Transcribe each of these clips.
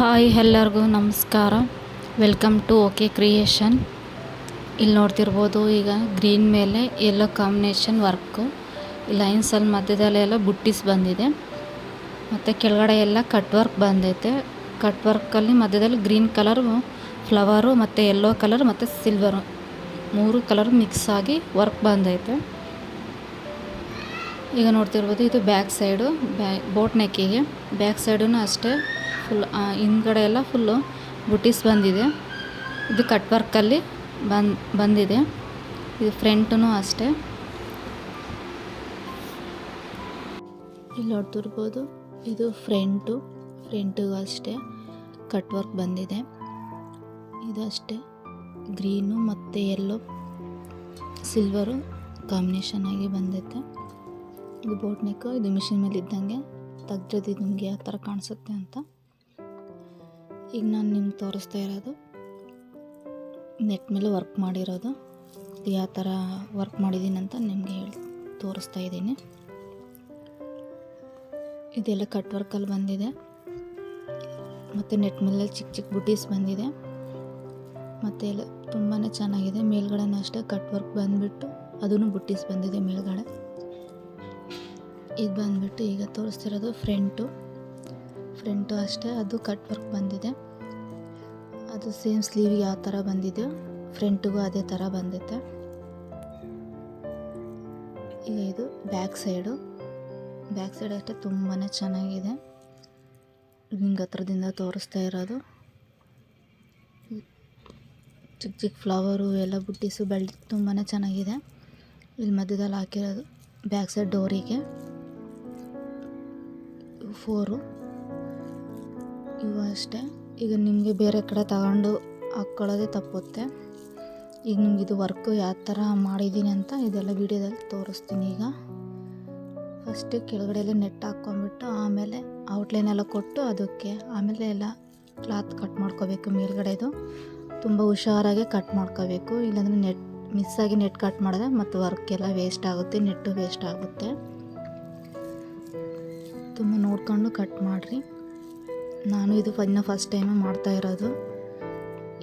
Hi ಎಲ್ಲರಿಗೂ ನಮಸ್ಕಾರ. Welcome to okay creation ಇಲ್ಲಿ ನೋಡ್ತಿರ್ಬೋದು ಈಗ ಗ್ರೀನ್ ಮೇಲೆ ಎಲ್ಲೋ ಕಾಂಬಿನೇಷನ್ ವರ್ಕು ಲೈನ್ಸಲ್ಲಿ ಮಧ್ಯದಲ್ಲೆಲ್ಲ ಬುಟ್ಟಿಸ್ ಬಂದಿದೆ. ಮತ್ತು ಕೆಳಗಡೆ ಎಲ್ಲ ಕಟ್ ವರ್ಕ್ ಬಂದೈತೆ. ಕಟ್ ವರ್ಕಲ್ಲಿ ಮಧ್ಯದಲ್ಲಿ ಗ್ರೀನ್ ಕಲರ್ ಫ್ಲವರು ಮತ್ತು ಯೆಲ್ಲೋ ಕಲರ್ ಮತ್ತು ಸಿಲ್ವರು ಮೂರು ಕಲರ್ ಮಿಕ್ಸ್ ಆಗಿ ವರ್ಕ್ ಬಂದೈತೆ. ಈಗ ನೋಡ್ತಿರ್ಬೋದು ಇದು ಬ್ಯಾಕ್ ಸೈಡು ಬ್ಯಾ ಬೋಟ್ ನೆಕ್ಕಿಗೆ ಬ್ಯಾಕ್ ಸೈಡೂ ಅಷ್ಟೇ. ಫುಲ್ ಹಿಂದ್ಗಡೆ ಎಲ್ಲ ಫುಲ್ಲು ಬುಟೀಸ್ ಬಂದಿದೆ. ಇದು ಕಟ್ ವರ್ಕಲ್ಲಿ ಬನ್ ಬಂದಿದೆ. ಇದು ಫ್ರಂಟೂ ಅಷ್ಟೇ. ಇಲ್ಲಿ ನೋಡ್ತಿರ್ಬೋದು ಇದು ಫ್ರಂಟು, ಫ್ರಂಟಿಗೂ ಅಷ್ಟೇ ಕಟ್ ವರ್ಕ್ ಬಂದಿದೆ. ಇದು ಅಷ್ಟೇ. ಗ್ರೀನು ಮತ್ತು ಎಲ್ಲೋ ಸಿಲ್ವರು ಕಾಂಬಿನೇಷನ್ ಆಗಿ ಬಂದೈತೆ ಇದು ಬೋಟ್ ನೆಕ್ಕು ಇದು ಮಿಷಿನ್ ಮೇಲೆ ಇದ್ದಂಗೆ ತೆಗ್ದಿದ್ದು ನಿಮಗೆ ಯಾವ ಥರ ಕಾಣಿಸುತ್ತೆ ಅಂತ. ಈಗ ನಾನು ನಿಮ್ಗೆ ತೋರಿಸ್ತಾ ಇರೋದು. ನೆಟ್ ಮೇಲೆ ವರ್ಕ್ ಮಾಡಿರೋದು. ಯಾವ ಥರ ವರ್ಕ್ ಮಾಡಿದ್ದೀನಿ ಅಂತ ನಿಮಗೆ ಹೇಳಿ ತೋರಿಸ್ತಾ ಇದ್ದೀನಿ. ಇದೆಲ್ಲ ಕಟ್ ವರ್ಕಲ್ಲಿ ಬಂದಿದೆ. ಮತ್ತು ನೆಟ್ ಮೇಲೆ ಚಿಕ್ಕ ಚಿಕ್ಕ ಬುಟ್ಟೀಸ್ ಬಂದಿದೆ. ಮತ್ತು ಎಲ್ಲ ತುಂಬಾ ಚೆನ್ನಾಗಿದೆ. ಮೇಲ್ಗಡೆನೂ ಅಷ್ಟೇ ಕಟ್ ವರ್ಕ್ ಬಂದುಬಿಟ್ಟು ಅದೂ ಬುಟ್ಟೀಸ್ ಬಂದಿದೆ ಮೇಲ್ಗಡೆ. ಇದು ಬಂದುಬಿಟ್ಟು ಈಗ ತೋರಿಸ್ತಿರೋದು ಫ್ರಂಟು. ಫ್ರಂಟು ಅಷ್ಟೇ, ಅದು ಕಟ್ ವರ್ಕ್ ಬಂದಿದೆ. ಅದು ಸೇಮ್ ಸ್ಲೀವ್ ಯಾವ ಥರ ಬಂದಿದೆ, ಫ್ರಂಟಿಗೂ ಅದೇ ಥರ ಬಂದಿದೆ. ಇದು ಬ್ಯಾಕ್ ಸೈಡು. ಬ್ಯಾಕ್ ಸೈಡ್ ಅಷ್ಟೇ ತುಂಬಾ ಚೆನ್ನಾಗಿದೆ. ನಿಮ್ಗೆ ಹತ್ರದಿಂದ ತೋರಿಸ್ತಾ ಇರೋದು. ಚಿಕ್ಕ ಚಿಕ್ಕ ಫ್ಲವರು ಎಲ್ಲ ಬುಟ್ಟಿಸು ಬೆಳೆ ತುಂಬಾ ಚೆನ್ನಾಗಿದೆ. ಇಲ್ಲಿ ಮಧ್ಯದಲ್ಲಿ ಹಾಕಿರೋದು ಬ್ಯಾಕ್ ಸೈಡ್ ಡೋರಿಗೆ. ಫೋರು. ಇವು ಅಷ್ಟೇ. ಈಗ ನಿಮಗೆ ಬೇರೆ ಕಡೆ ತಗೊಂಡು ಹಾಕ್ಕೊಳ್ಳೋದೇ ತಪ್ಪುತ್ತೆ. ಈಗ ನಿಮ್ಗೆ ಇದು ವರ್ಕು ಯಾವ ಥರ ಮಾಡಿದ್ದೀನಿ ಅಂತ ಇದೆಲ್ಲ ವಿಡಿಯೋದಲ್ಲಿ ತೋರಿಸ್ತೀನಿ ಈಗ. ಫಸ್ಟು ಕೆಳಗಡೆ ಎಲ್ಲ ನೆಟ್ ಹಾಕ್ಕೊಂಬಿಟ್ಟು ಆಮೇಲೆ ಔಟ್ಲೈನ್ ಎಲ್ಲ ಕೊಟ್ಟು ಅದಕ್ಕೆ ಆಮೇಲೆ ಎಲ್ಲ ಕ್ಲಾತ್ ಕಟ್ ಮಾಡ್ಕೋಬೇಕು ಮೇಲ್ಗಡೆದು ತುಂಬ ಹುಷಾರಾಗಿ ಕಟ್ ಮಾಡ್ಕೋಬೇಕು. ಇಲ್ಲಾಂದರೆ ನೆಟ್ ಮಿಸ್ಸಾಗಿ ನೆಟ್ ಕಟ್ ಮಾಡಿದ್ರೆ ಮತ್ತು ವರ್ಕ್ ಎಲ್ಲ ವೇಸ್ಟ್ ಆಗುತ್ತೆ ನೆಟ್ಟು ವೇಸ್ಟ್ ಆಗುತ್ತೆ. ತುಂಬ ನೋಡ್ಕೊಂಡು ಕಟ್ ಮಾಡಿರಿ. ನಾನು ಇದು ಇನ್ನು ಫಸ್ಟ್ ಟೈಮು ಮಾಡ್ತಾ ಇರೋದು.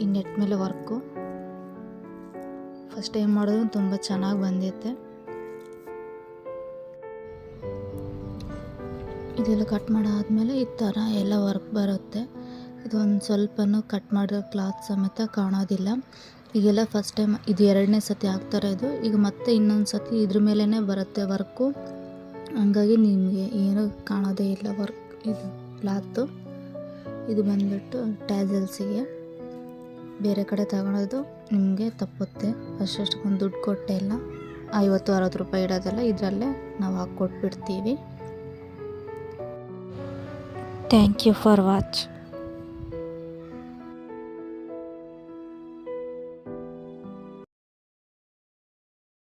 ಈ ನೆಟ್ ಮೇಲೆ ವರ್ಕು ಫಸ್ಟ್ ಟೈಮ್ ಮಾಡೋದು ತುಂಬ ಚೆನ್ನಾಗಿ ಬಂದೈತೆ ಇದೆಲ್ಲ ಕಟ್ ಮಾಡಾದಮೇಲೆ ಈ ಥರ ಎಲ್ಲ ವರ್ಕ್ ಬರುತ್ತೆ. ಇದು ಇದೊಂದು ಸ್ವಲ್ಪನೂ ಕಟ್ ಮಾಡಿರೋ ಕ್ಲಾತ್ ಸಮೇತ ಕಾಣೋದಿಲ್ಲ. ಈಗೆಲ್ಲ ಫಸ್ಟ್ ಟೈಮ್ ಇದು ಎರಡನೇ ಸತಿ ಹಾಕ್ತಾರೆ ಇದು. ಈಗ ಮತ್ತೆ ಇನ್ನೊಂದು ಸತಿ ಇದ್ರ ಮೇಲೇ ಬರುತ್ತೆ ವರ್ಕು ಹಂಗಾಗಿ ನಿಮಗೆ ಏನೂ ಕಾಣೋದೇ ಇಲ್ಲ ವರ್ಕ್ ಇದು ಕ್ಲಾತು ಇದು ಬಂದ್ಬಿಟ್ಟು ಟ್ಯಾಸಲ್ಸಿಗೆ. ಬೇರೆ ಕಡೆ ತಗೊಳೋದು ನಿಮಗೆ ತಪ್ಪುತ್ತೆ. ಅಷ್ಟೊಷ್ಟಕ್ಕೊಂದು ದುಡ್ಡು ಕೊಟ್ಟೆ ಇಲ್ಲ. ಐವತ್ತು, ಅರವತ್ತು ರೂಪಾಯಿ ಇಡೋದೆಲ್ಲ ಇದರಲ್ಲೇ ನಾವು ಹಾಕ್ಕೊಟ್ಬಿಡ್ತೀವಿ. Thank you for watch